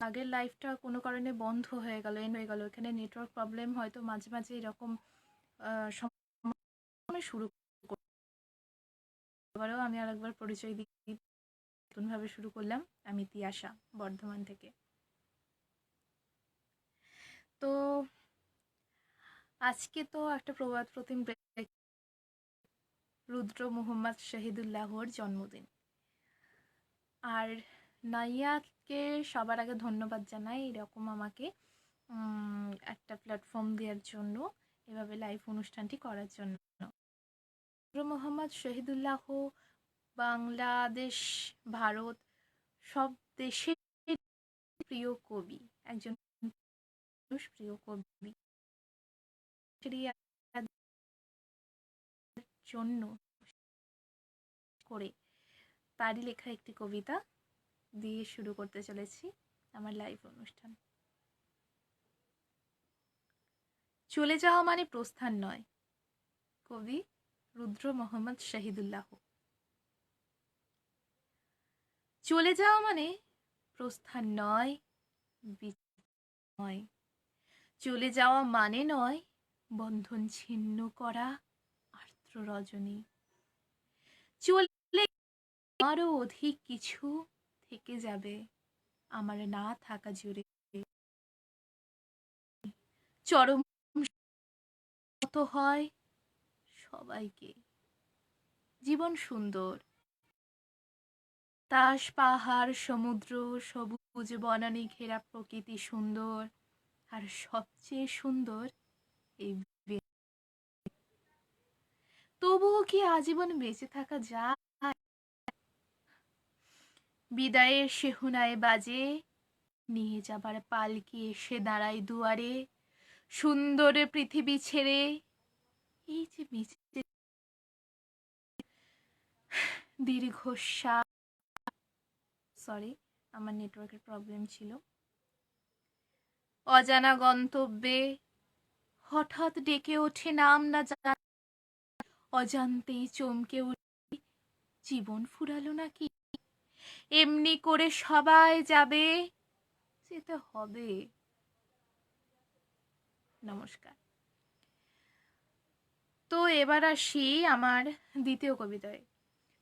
আগের লাইফটা কোনো কারণে বন্ধ হয়ে গেল এন্ড হয়ে গেল। এখানে নেটওয়ার্ক প্রবলেম হয়তো মাঝে মাঝে এরকম শুরু আবারও আমি আরেকবার পরিচয় দিই নতুনভাবে শুরু করলাম। আমি তিয়াশা, বর্ধমান থেকে। তো আজকে তো একটা প্রবাদ প্রতিম রুদ্র মোহাম্মদ শহীদুল্লাহর জন্মদিন। আর নাইয়াকে সবার আগে ধন্যবাদ জানাই এরকম আমাকে একটা প্ল্যাটফর্ম দেওয়ার জন্য, এভাবে লাইভ অনুষ্ঠানটি করার জন্য। মোহাম্মদ শহীদুল্লাহ, বাংলাদেশ, ভারত, সব দেশের প্রিয় কবি, একজন মানুষ প্রিয় কবি। জন্য করে তারই লেখা একটি কবিতা দিয়ে শুরু করতে চলেছি আমার লাইভ অনুষ্ঠান। চলে যাওয়া মানে প্রস্থান নয়। কবি রুদ্র মোহাম্মদ শহীদুল্লাহ। চলে যাওয়া মানে প্রস্থান নয় নয়। চলে যাওয়া মানে নয়, বন্ধন ছিন্ন করা, আর্দ্র রজনী। চলে আরও অধিক কিছু থেকে যাবে। আমার না থাকা জুড়ে চরম মতো হয় সবাইকে। জীবন সুন্দর। তাস, পাহাড়, সমুদ্র, সবুজ, বনানী ঘেরা প্রকৃতি সুন্দর। আর সবচেয়ে সুন্দর এই তবুও কি আজীবন বেঁচে থাকা যায়? বিদায়ের সেহুনায় বাজে, নিয়ে যাবার পালকি এসে দাঁড়ায় দুয়ারে, সুন্দর পৃথিবী ছেড়ে, এই যে বেঁচে দীর্ঘশ্বাস সরি আমার নেটওয়ার্কের প্রবলেম ছিল। অজানা গন্তব্যে হঠাৎ ডেকে ওঠে নাম না জানা, অজান্তেই চমকে উঠে, জীবন ফুরালো নাকি? এমনি করে সবাই যাবে? যেতে হবে। নমস্কার। তো এবার আসি আমার দ্বিতীয় কবিতায়।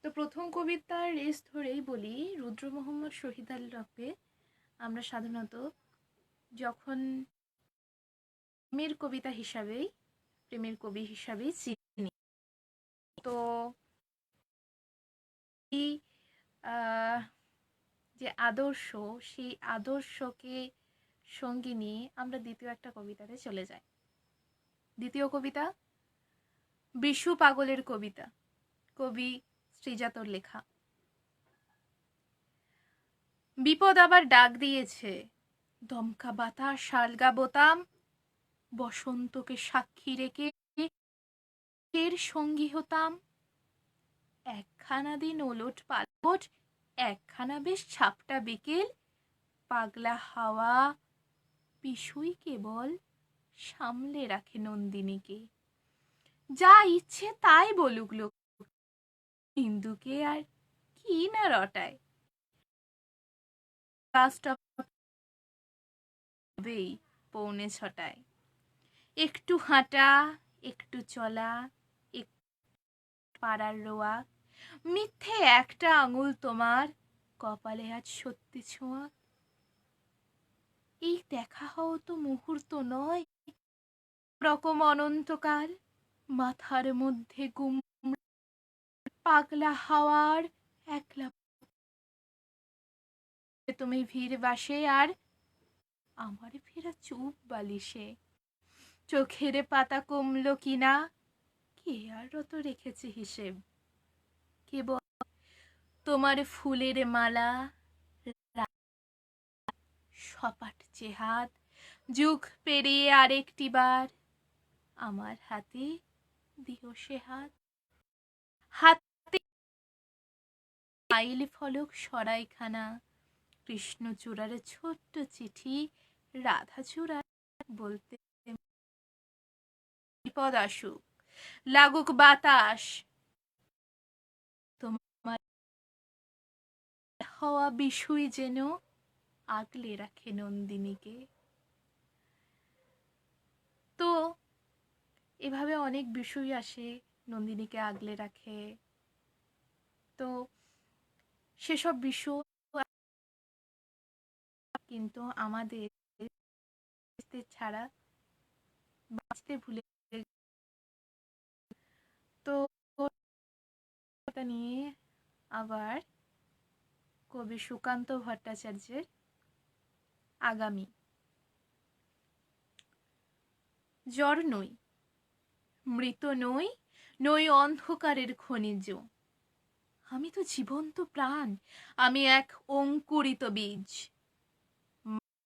তো প্রথম কবিতার রেস ধরেই বলি, রুদ্র মোহাম্মদ শহীদ আল্লাহকে আমরা সাধারণত যখন প্রেমের কবিতা হিসাবেই, প্রেমের কবি হিসাবেই চিনি। তো যে আদর্শ, সেই আদর্শকে সঙ্গী নিয়ে আমরা দ্বিতীয় একটা কবিতাতে চলে যাই। দ্বিতীয় কবিতা, বিশু পাগলের কবিতা, কবি শ্রীজাতর লেখা। বিপদ আবার ডাক দিয়েছে, দমকা বাতাস শালগা বোতাম, বসন্তকে সাক্ষী রেখে এর সঙ্গী হতাম। একখানা দিন ওলট পালট একখানা বেশ ছাপটা বিকেল। পাগলা হাওয়া পিসুই কেবল সামলে রাখে নন্দিনীকে। যা ইচ্ছে তাই বলুক লোক হিন্দুকে আর কি না রটায়। পৌনে ছটায়। একটু হাঁটা, একটু চলা পাড়ার রোয়া মিথ্যে একটা আঙুল তোমার কপালে আজ সত্যি ছোঁয়া। এই দেখা হও তো মুহূর্ত নয়। রকম অনন্তকাল, মাথার মধ্যে গুম, পাগলা হাওয়ার একলা। তুমি ভিড় বাসে আর আমার ফেরা চুপ বালিশে। চোখের পাতা কমলো কিনা, কে আর রত রেখেছে হিসেব? তোমার ফুলের মালা, সপাট চেহাত যুগ পেরিয়ে আরেকটি বার, আমার হাতে দিও সে হাত। হাতে আইল ফলক সরাইখানা কৃষ্ণচূড়ার ছোট্ট চিঠি রাধাচূড়ার বলতে বিপদ আসুক, লাগুক বাতাস হওয়া বিষুই যেন আগলে রাখে নন্দিনীকে। তো এভাবে অনেক বিষয় আসে নন্দিনীকে আগলে রাখে। তো সেসব বিষয় কিন্তু আমাদের ছাড়া বাঁচতে ভুলে তো নিয়ে আবার কবি সুকান্ত ভট্টাচার্যের আগামী। জ্বর নই, মৃত নই নই অন্ধকারের খনিজ। আমি তো জীবন্ত প্রাণ, আমি এক অঙ্কুরিত বীজ।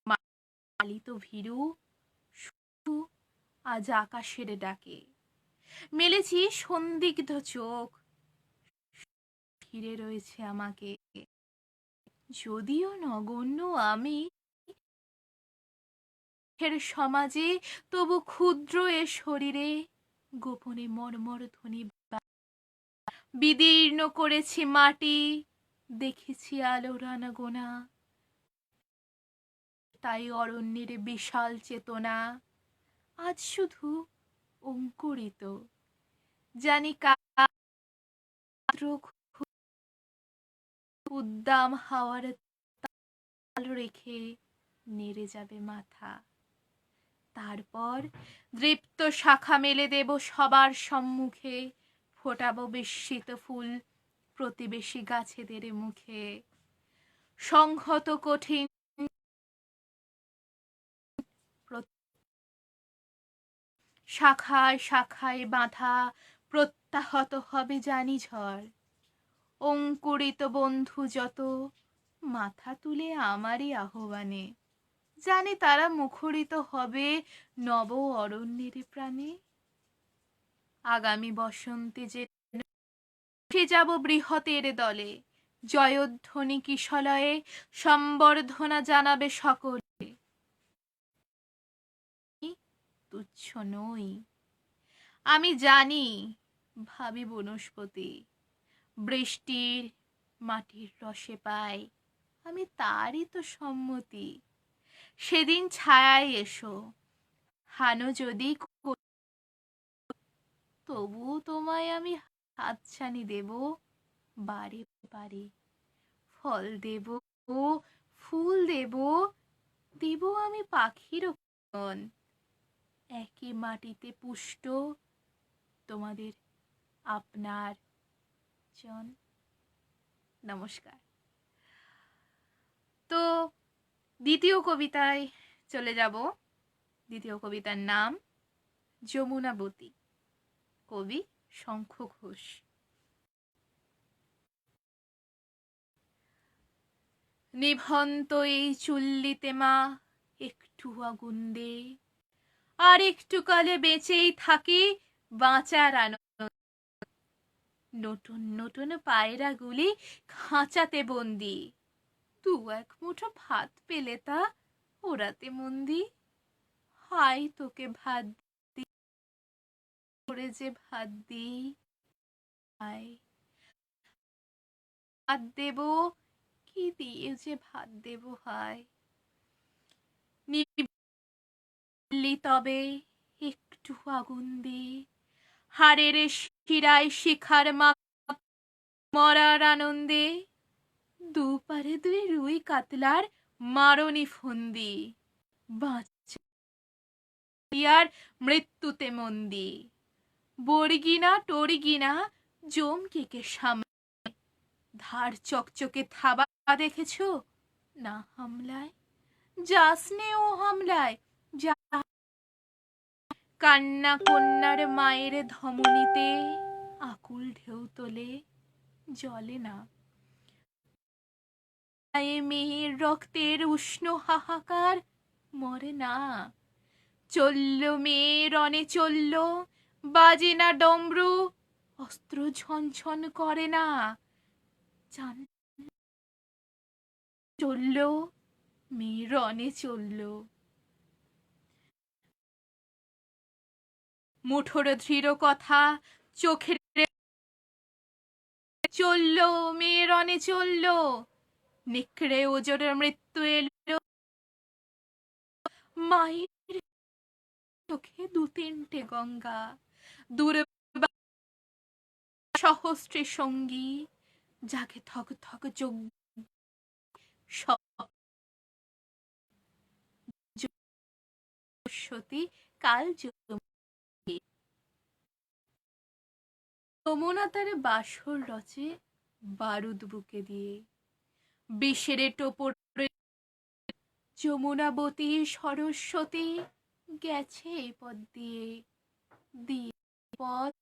পালিত ভীরু, শুধু আজ আকাশের ডাকে। মেলেছি সন্দিগ্ধ চোখ ঘিরে রয়েছে আমাকে। যদিও নগণ্য, আমি এর সমাজে তবু ক্ষুদ্র এ শরীরে গোপনে মর্মর ধ্বনি বিদীর্ণ করেছি মাটি, দেখেছি আলোর আনাগোনা তাই অরণ্যের বিশাল চেতনা আজ শুধু অঙ্কুরিত। জানি কাদ্র উদ্দাম হাওয়ার তাল রেখে নেড়ে যাবে মাথা। তারপর দৃপ্ত শাখা মেলে দেব সবার সম্মুখে, ফোটাবো বিস্মিত ফুল প্রতিবেশী গাছেদের মুখে। সংহত কঠিন শাখায় শাখায় বাঁধা প্রত্যাহত হবে জানি ঝড়। অঙ্কুরিত বন্ধু যত, মাথা তুলে আমারই আহ্বানে। জানি তারা মুখরিত হবে নব অরণ্যের প্রাণে। আগামী বসন্তে যে উঠে যাব বৃহতের দলে, জয়ধ্বনি কিশলয়ে সম্বর্ধনা জানাবে সকলে। তুচ্ছ নই। আমি জানি, ভাবি বনস্পতি বৃষ্টির মাটির রসে পাই, আমি তারই তো সম্মতি। সেদিন ছায়ায় এসো, হানো যদি তবুও তোমায় আমি হাতছানি দেব বারে বারে ফল দেব, ফুল দেব দেব আমি পাখির একই মাটিতে পুষ্ট তোমাদের আপনার জন নমস্কার। তো দ্বিতীয় কবিতায় চলে যাব। দ্বিতীয় কবিতার নাম যমুনাবতী কবি শঙ্খ ঘোষ। নিভন্ত এই চুল্লিতে মা, একটু আগুন দে। আর একটু কালে বেঁচেই থাকি বাঁচার আনন্দ। নতুন নতুন পায়রাগুলি খাঁচাতে বন্দি। দু এক মুঠো ভাত পেলে তা ওরাতে মন্দি। হাই, তোকে ভাত করে যে ভাত দি। হাই, ভাত দেব, কি দিয়ে যে ভাত দেব নিবলি তবে একটু আগুন দি। হাড়ের শিরায় শিখার মা মরার আনন্দে। দুপারে দুই রুই কাতলার মারণি ফন্দি। বাচ্চা আর মৃত্যুতে মন্দি। বর্গিনা টর্গিনা জমকেকে সামনে ধার চকচকে থাবা দেখেছ? না হামলায়? যাসনে ও হামলায়। কান্না কন্যার মায়ের ধমনীতে আকুল ঢেউ তোলে, জলে না। মেয়ের রক্তের উষ্ণ হাহাকার মরে না। চলল মেয়ে রনে চলল, বাজে না ডমরু, অস্ত্র ঝনঝন করে না। চলল মেয়ে রনে চলল। মুঠোর দৃঢ় কথা, চোখের চলল, মেয়ের অনে চলল। নিকড়ে ওজোরের মৃত্যু এলো। মায়ের চোখে দু তিনটে গঙ্গা, দূরে সহস্রে সঙ্গী যাকে থক থক যোগ সতী, কাল যমুনা। যমুনা তার বাসর রচে বারুদ বুকে দিয়ে। বিষেরে টোপরে যমুনাবতী সরস্বতী গেছে এই পথ দিয়ে। দিয়ে পথ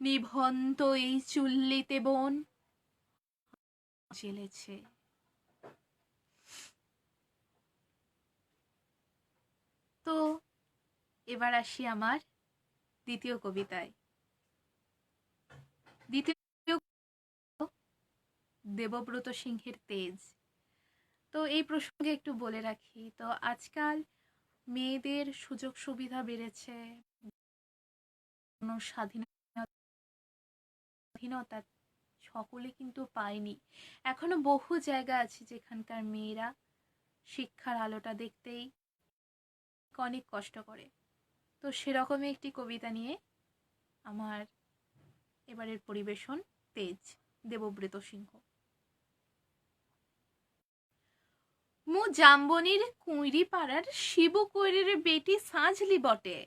নিভন্ত এই চুল্লিতে বন জেলেছে। তো, এবার আসি আমার দ্বিতীয় কবিতায়। দ্বিতীয় দেবব্রত সিংহের তেজ। তো এই প্রসঙ্গে একটু বলে রাখি, তো আজকাল মেয়েদের সুযোগ সুবিধা বেড়েছে। স্বাধীনতা সকলে কিন্তু পায়নি। এখনও বহু জায়গা আছে যেখানকার মেয়েরা শিক্ষার আলোটা দেখতেই অনেক কষ্ট করে। তো সেরকমই একটি কবিতা নিয়ে আমার এবারের পরিবেশন তেজ, দেবব্রত সিংহ। মু জাম্বনির কুঁইরি পাড়ার শিবু কৈরের বেটি সাঁঝলি বটে।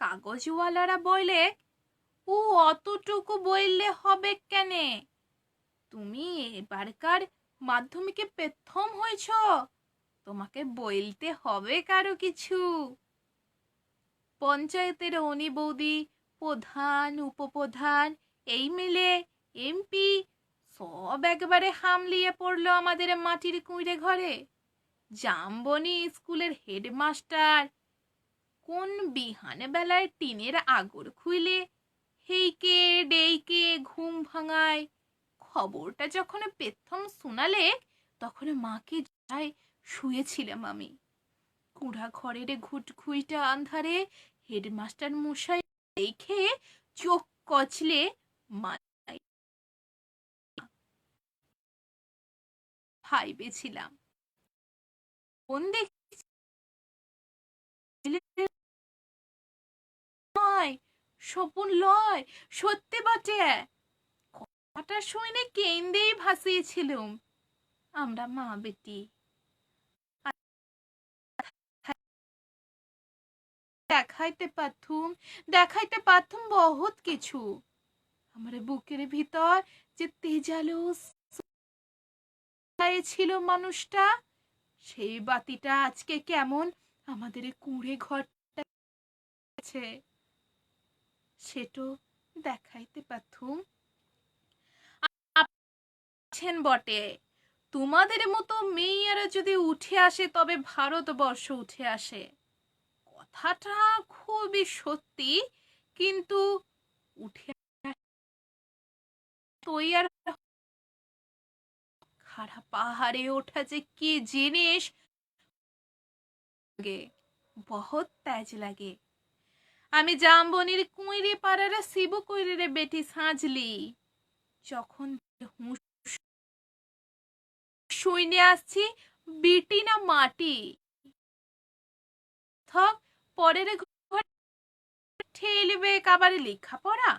কাগজওয়ালারা বইলে ও অতটুকু বইলে হবে কেনে? তুমি এবারকার মাধ্যমিকে প্রথম হয়েছ তোমাকে বলতে হবে কারও কিছু। পঞ্চায়েতের অনি বৌদি, প্রধান, উপপ্রধান, এই মিলে এমপি সব একবারে হামলিয়ে পড়ল আমাদের মাটির কুঁড়ে ঘরে। জামবনি স্কুলের হেডমাস্টার, কোন বিহানে বেলায় টিনের আগর খুইলে হেইকে ডেইকে ঘুম ভাঙায়, খবরটা যখন প্রথম শোনালে তখন মাকে যাই শুয়েছিলাম আমি। কুড়া ঘরের ঘুট খুইটা আন্ধারে হেডমাস্টার মশাই দেখে চোখ কচলে নয় স্বপন লয়, সত্যি বটে। কথাটা শুনে কেন্দেই ভাসিয়েছিলুম। আমরা মা বেটি দেখাইতে পারতুম দেখাইতে পারতুম বহুত কিছু। আমার বুকের ভিতর যে তেজালো ছিল মানুষটা, সেই বাতিটা আজকে কেমন আমাদের কুঁড়ে ঘরটা সেটো দেখাইতে পারতুম। আছেন বটে। তোমাদের মতো মেয়েরা যদি উঠে আসে, তবে ভারতবর্ষ উঠে আসে। কথাটা খুবই সত্যি, কিন্তু উঠে তৈয়ার খাড়া পাহাড়ে ওঠা যে কি জিনিস? বহুত তেজ লাগে। আমি জামবনির কুঁইরি পাড়ার শিবু কুইরিরে বেটি সাঁজলি। যখন শুইনে আসছি, বিটি না মাটি? পরের ঘর ঠেলবে কাবারে লেখাপড়া।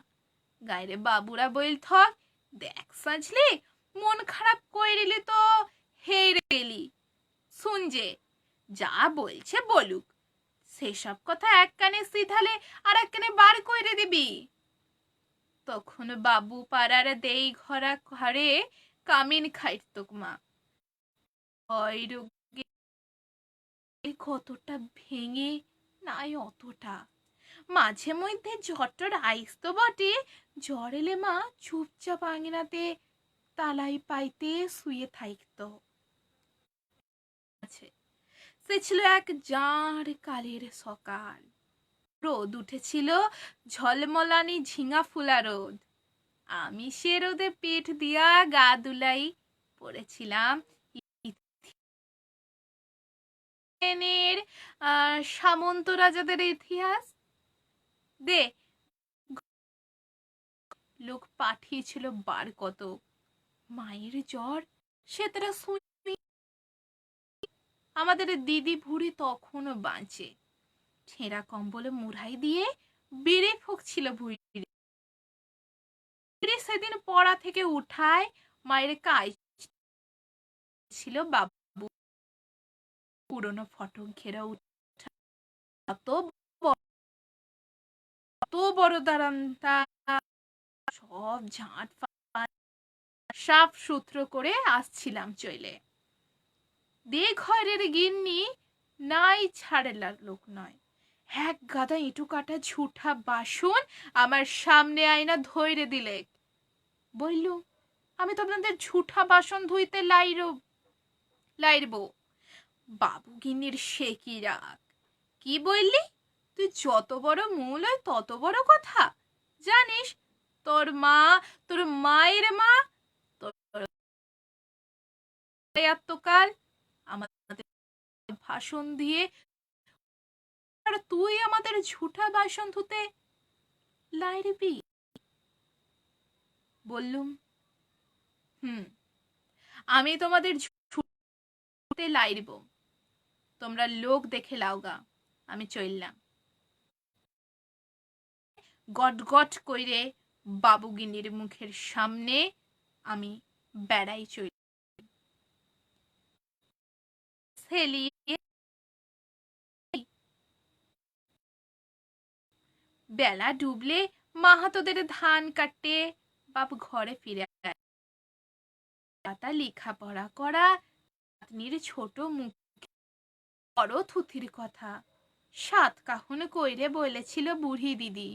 গাইরে বাবুরা বইল থক, দেখ সাজলি মন খারাপ কইরিলি তো হেরে গেলি। শুন যে বলছে বলুক, সেসব কথা এক কানে সিধালে আর এক কানে বার কইরে দিবি। তখন বাবু পাড়ার দেই ঘরা ঘরে কামিন খাইত মা। কতটা ভেঙে নাই অতটা। মাঝে মধ্যে ঝট্টর আইস তো বটে জ্বর এলে মা চুপচাপ আঙিনাতে তালাই পাইতে শুয়ে থাকত। সে ছিল এক জাঁড় কালের সকাল। রোদ উঠেছিল ঝলমলানি ঝিঙা ফুলা রোদ। আমি সে রোদে পেট দিয়া গা দুলাই পড়েছিলাম এর সামন্ত রাজাদের ইতিহাস? দে। লোক পাঠিয়েছিল বার কত মায়ের জ্বর? সে তারা শুনি আমাদের দিদি ভুড়ি তখনও বাঁচে। ছেঁড়া কম্বলে মুড়াই দিয়ে বেড়ে ফুকছিল ভুড়ি সেদিন পড়া থেকে উঠায় মায়ের কাজ ছিল বাবু পুরনো ফটক ঘেরা উঠা। বড় দাঁড়ান্তা সব ঝাঁট সাফ সূত্র করে আসছিলাম চলে দে ঘরের গিন্নি নাই ছাড়ে লোক নয়। এক গাদা ইঁটু কাটা ঝুঠা বাসন আমার সামনে আয়না ধৈরে দিলে। বলল আমি তো আপনাদের ঝুঠা বাসন ধুইতে লাইর লাইরব। বাবু গিন্নির সে কি রাগ? কি বললি? তুই যত বড় মূল হয় তত বড় কথা। জানিস, তোর মা, তোর মায়ের মা, তোর আমাদের ভাষণ দিয়ে আর তুই আমাদের ঝুঠা বাসন ধুতে লাইরবি? বললুম, হুম, আমি তোমাদের ঝুঠে লাইরব। তোমরা লোক দেখে লাওগা, আমি চললাম। গট গট কইরে বাবুগিনীর মুখের সামনে আমি বেড়াই চল বেলা ডুবলে মাহাতোদের ধান কাটতে বাবু ঘরে ফিরে লেখাপড়া করা ছোট মুখ বড় থুথির কথা। সাত কাহুন কইরে বলেছিল বুড়ি দিদি।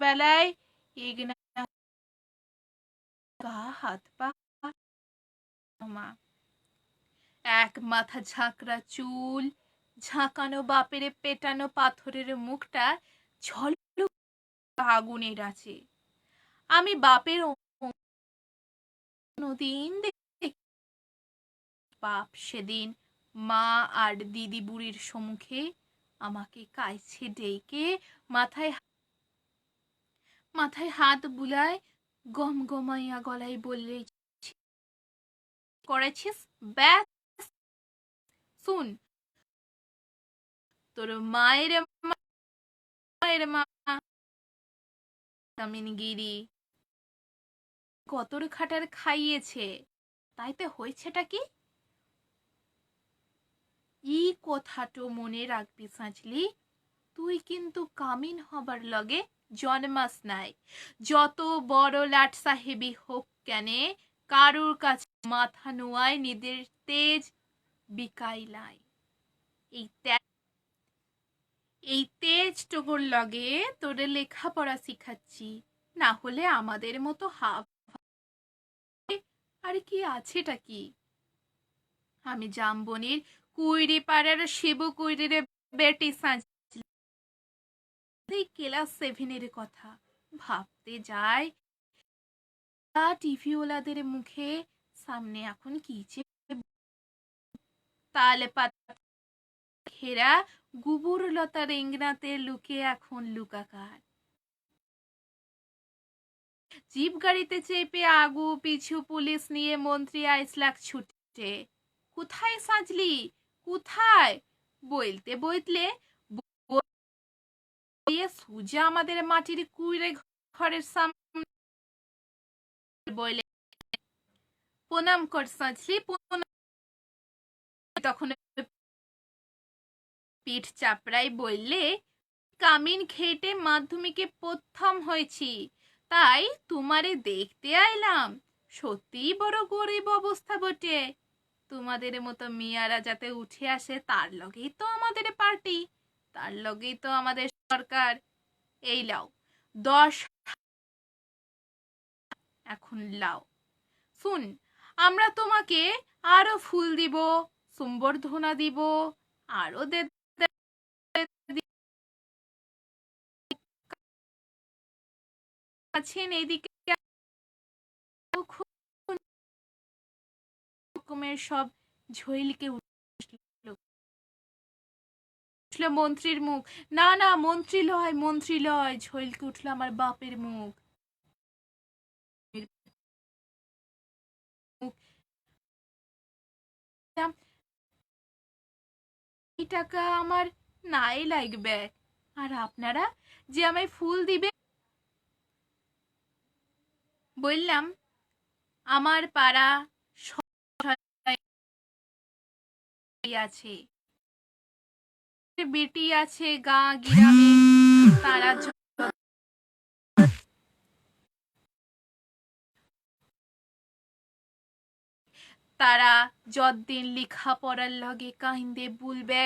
বেলায় এক মাথা ঝাঁকড়া চুল, ঝাঁকানো বাপের পেটানো পাথরের মুখটা ঝলক আগুনের আছে। আমি বাপের দিন বাপ সেদিন মা আর দিদি বুড়ির সম্মুখে আমাকে কাইছে ডেকে মাথায় মাথায় হাত বুলায় গম গমাইয়া গলায় বললে করেছিস? ব্যাস, শুন। তোর মায়ের মায়ের মা কামিনগিরি কতর খাটার খাইয়েছে। তাইতে হয়েছেটা কি? ই কথাটো মনে রাখবি সাঁচলি তুই কিন্তু কামিন হবার লগে জন্মাস নাই। যত বড় লাট সাহেবি হোক কেনে, কারুর কাছে মাথা নোয়ায় নিদের তেজ বিকাইলাই এই এই তেজ টুকুর লগে তোরে লেখাপড়া শিখাচ্ছি, না হলে আমাদের মতো হাফ আর কি আছেটা কি? আমি জামবনির কুইরি পাড়ার শিবু কুইরির বেটি সাজ সেভেনের কথা ভাবতে যায় টিভিওয়ালাদের মুখে সামনে এখন কি তালে পাতা ঘেরা গুবুর লতা রেঙ্গনাতে লুকে এখন লুকাকার। জিপ গাড়িতে চেপে আগু, পিছু পুলিশ নিয়ে মন্ত্রী আইসলাক ছুটে। কোথায় সাজলি? কোথায়? বলতে বইতলে সুজা আমাদের মাটির কুইরে ঘরের সামনে প্রণাম কর সাজলি তখন পিঠ চাপড়াই বললে কামিন খেটে মাধ্যমিকে প্রথম হয়েছি। তাই তোমারে দেখতে আইলাম। সত্যিই বড় গরিব অবস্থা বটে। তোমাদের মতো মিয়ারা যাতে উঠে আসে, তার লগেই তো আমাদের পার্টি। তার লগেই তো আমাদের সরকার। এই লাও, দশ এখন লাও। শুন, আমরা তোমাকে আরও ফুল দিব সম্বর্ধনা দিব, আরও দে আছেন এদিকে রকমের সব ঝইলকে উঠল মন্ত্রীর মুখ। না না মন্ত্রী লয় মন্ত্রী লয় ঝইলকে উঠল আমার বাপের মুখ। টাকা আমার নাই লাগবে। আর আপনারা যে আমায় ফুল দিবে বললাম, আমার পাড়া আছে। বেটি আছে, গা, গিরামে, তারা তারা যতদিন লেখা পড়ার লগে কাহিন্দে বুলবে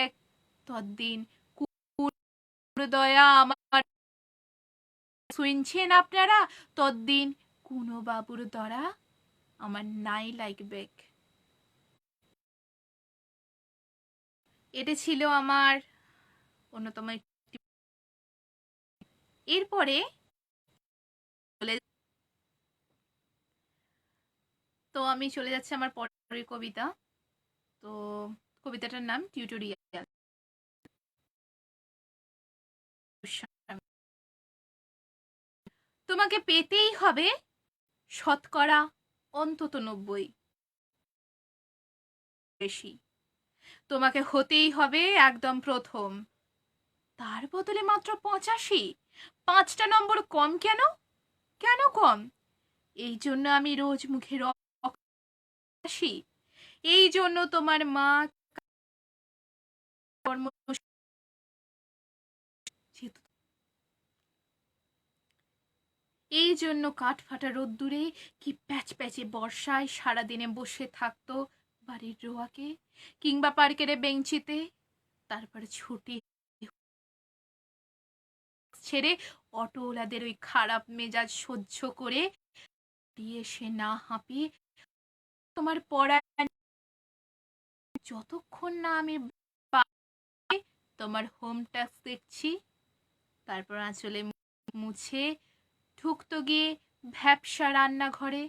ততদিন কুকুর দয়া আমার শুনছেন আপনারা? ততদিন কোনো বাবুর দ্বারা আমার নাই লাগবে এটা ছিল আমার অন্যতম একটি এরপরে তো আমি চলে যাচ্ছি আমার পরের কবিতা। তো কবিতাটার নাম টিউটোরিয়াল তোমাকে পেতেই হবে শতকরা অন্তত নব্বই বেশি। তোমাকে হতেই হবে একদম প্রথম। তার বদলে মাত্র পঁচাশি। পাঁচটা নম্বর কম কেন? কেন কম? এই জন্য আমি রোজ মুখে এই জন্য তোমার মা কর্ম এই জন্য কাঠ ফাটা রোদ্দুরে কি প্যাচ প্যাচে বর্ষায় সারাদিনে বসে থাকতো বাড়ির রোয়াকে কিংবা পার্কের বেঞ্চিতে। তারপর ছুটি ছেড়ে অটোওয়ালাদের ওই খারাপ মেজাজ সহ্য করে দিয়ে সে না হাঁপিয়ে তোমার পড়া যতক্ষণ না আমি তোমার হোম টাস্ক দেখছি। তারপর আঁচলে মুছে ঢুকতো গিয়ে ভ্যাপসা রান্নাঘরে।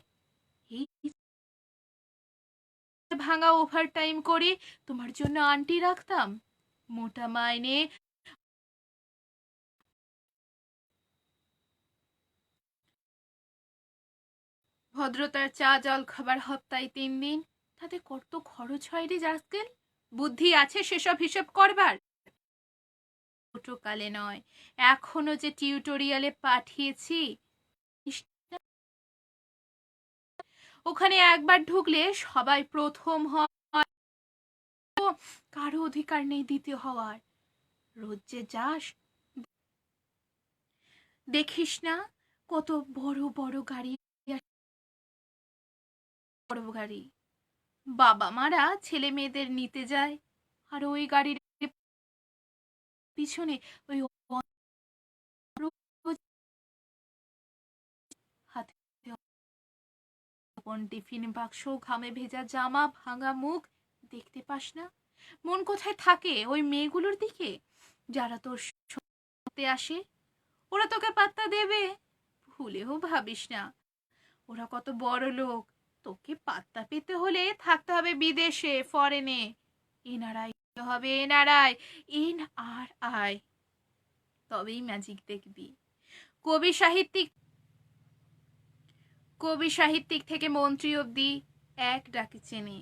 ভাঙা ওভার টাইম করে তোমার জন্য আন্টি রাখতাম। মোটা মাইনে ভদ্রতার চা জল খাবার হপ্তায় তিন দিন। তাতে কত খরচ হয় রে বুদ্ধি আছে সেসব হিসেব করবার? ছোটকালে নয়। এখনও যে টিউটোরিয়ালে পাঠিয়েছি ওখানে একবার ঢুকলে সবাই প্রথম হয়। কারও অধিকার নেই দ্বিতীয় হওয়ার। রোজ যে যাস, দেখিস না কত বড় বড় গাড়ি বড় গাড়ি। বাবা মারা ছেলে মেয়েদের নিতে যায়, আর ওই গাড়ির পিছনে ওই টিফিন বাক্স, ঘামে ভেজা জামা, ভাঙা মুখ, দেখতে পাস না? মন কোথায় থাকে ওই মেয়েগুলোর দিকে? যারা তোর আসে, ওরা তোকে পাত্তা দেবে? ভুলেও ভাবিস না। ওরা কত বড় লোক। তোকে পাত্তা পেতে হলে থাকতে হবে বিদেশে ফরেনে এনআরআই হবে এনআরআই এন আর আই। তবেই ম্যাজিক দেখবি। কবি সাহিত্যিক কবি সাহিত্যিক থেকে মন্ত্রী অবধি এক ডাকে চেনে।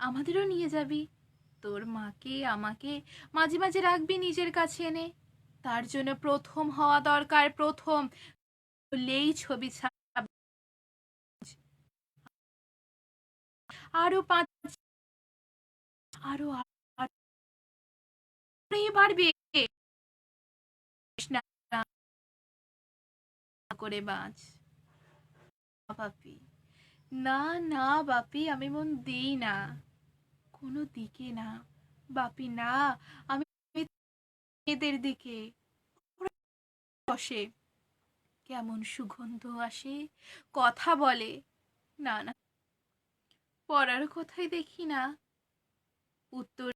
আমাদেরও নিয়ে যাবি। তোর মাকে আমাকে মাঝে মাঝে রাখবি নিজের কাছে এনে। তার জন্য প্রথম হওয়া দরকার, প্রথম। হলেই ছবি আরও পাঁচ, আরও বাড়বে করে বাঁচ বাপি। না না বাপি, আমি মন দিই না। কোনো দিকে না। বাপি, না, আমি এদের দিকে বসে। কেমন সুগন্ধ আসে, কথা বলে। না না। পড়ার কথাই দেখি না। উত্তর